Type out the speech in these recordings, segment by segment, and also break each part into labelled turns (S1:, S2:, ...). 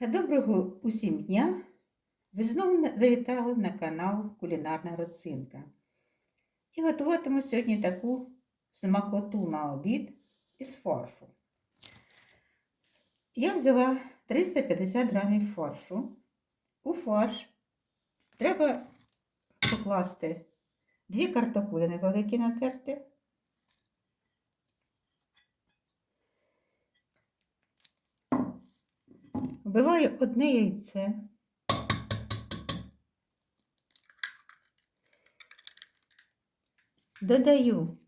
S1: Доброго усім дня! Ви знову завітали на канал Кулінарна Роцинка. І готуватиму сьогодні таку смакоту на обід із фаршу. Я взяла 350 грамів фаршу. У фарш треба покласти дві картоплини великі натерти, Вбиваю одне яйце. Додаю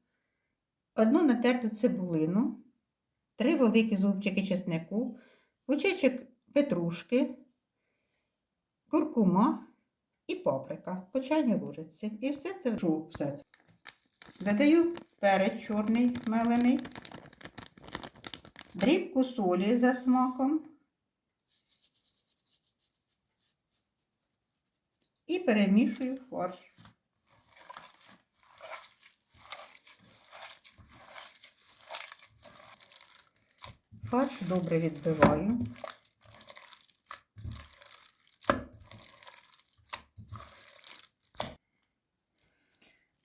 S1: одну натерту цибулину, три великі зубчики чеснику, пучечок петрушки, куркума і паприка по чайній ложиці. І все це вжу. Все це. Додаю перець чорний мелений, дрібку солі за смаком. І перемішую фарш. Фарш добре відбиваю.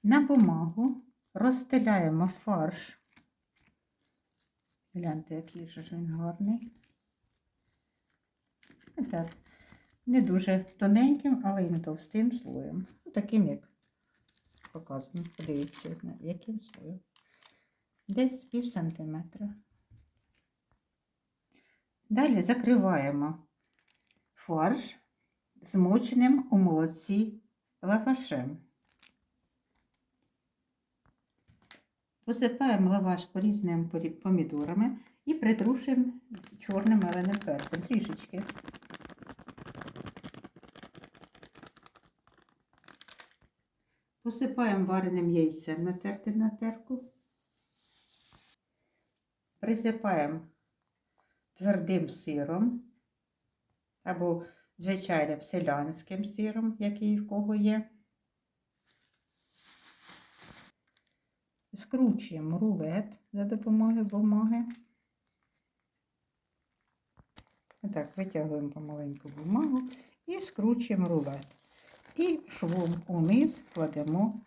S1: На бумагу розстеляємо фарш. Гляньте, який же він гарний. Так, не дуже тоненьким, але й не товстим слоєм. Ну, Таким, як показано. Подивіться, яким слоєм. Десь пів сантиметра. Далі закриваємо фарш змоченим у молоці лавашем. Посипаємо лаваш порізними помідорами і притрушуємо чорним меленим перцем трішечки. Посипаємо вареним яйцем натертим на терку. Присипаємо твердим сиром або звичайним селянським сиром, який в кого є. Скручуємо рулет за допомогою бумаги. Так, витягуємо помаленьку бумагу і скручуємо рулет. І швом униз кладемо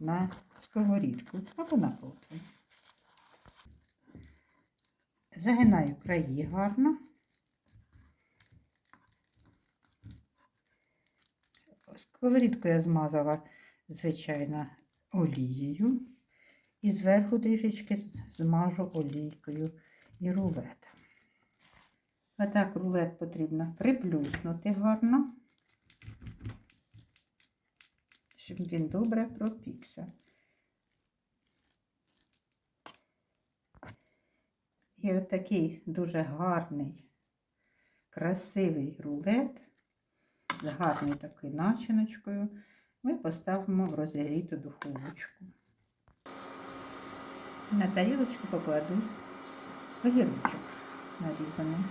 S1: на сковорідку або на противень. Загинаю краї гарно. Сковорідку я змазала, звичайно, олією. І зверху трішечки змажу олійкою і рулет. А так рулет потрібно приплюснути гарно щоб він добре пропікся. І от такий дуже гарний, красивий рулет з гарною такою начиночкою ми поставимо в розігріту духовочку. На тарілочку покладу огірочок нарізаний.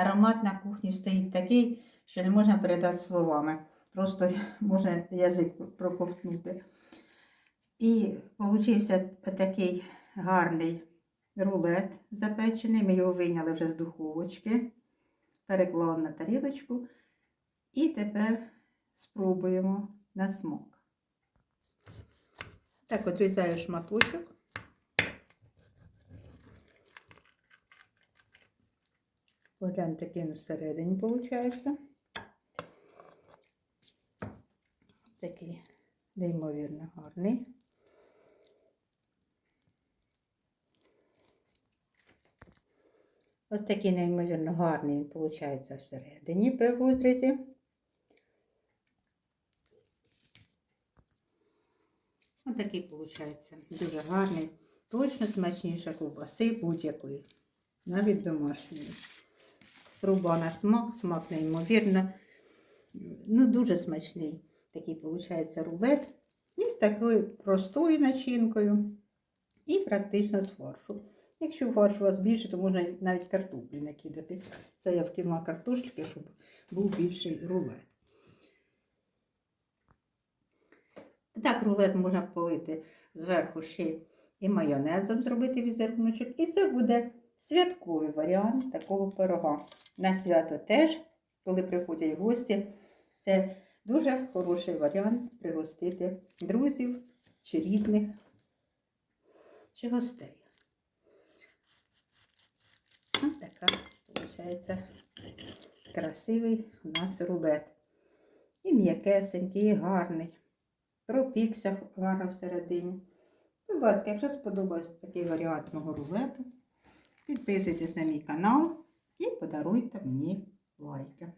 S1: Аромат на кухні стоїть такий, що не можна передати словами. Просто можна язик проковтнути. І получився такий гарний рулет запечений. Ми його вийняли вже з духовочки, переклали на тарілочку. І тепер спробуємо на смак. Так, отрізаю шматочок. Погляньте, який він всередині виходить. Такий неймовірно гарний. Ось такий неймовірно гарний він виходить всередині при розрізі. Ось такий виходить дуже гарний, точно смачніша ковбаси будь-якої, навіть домашньої. Спробувала на смак, смак неймовірно. Ну, дуже смачний. Такий, виходить, рулет. І з такою простою начинкою. І практично з фаршу. Якщо фарш у вас більше, то можна навіть картоплі накидати. Це я вкинула картошки, щоб був більший рулет. Так, рулет можна полити зверху ще і майонезом зробити візеруночок. І це буде святковий варіант такого пирога. На свято теж, коли приходять гості, це дуже хороший варіант пригостити друзів чи рідних, чи гостей. Ось така, виходить, красивий у нас рулет. І м'якесенький, і гарний. Пропікся гарно всередині. Будь ласка, якщо сподобався такий варіант мого рулету, підписуйтесь на мій канал і подаруйте мені лайки.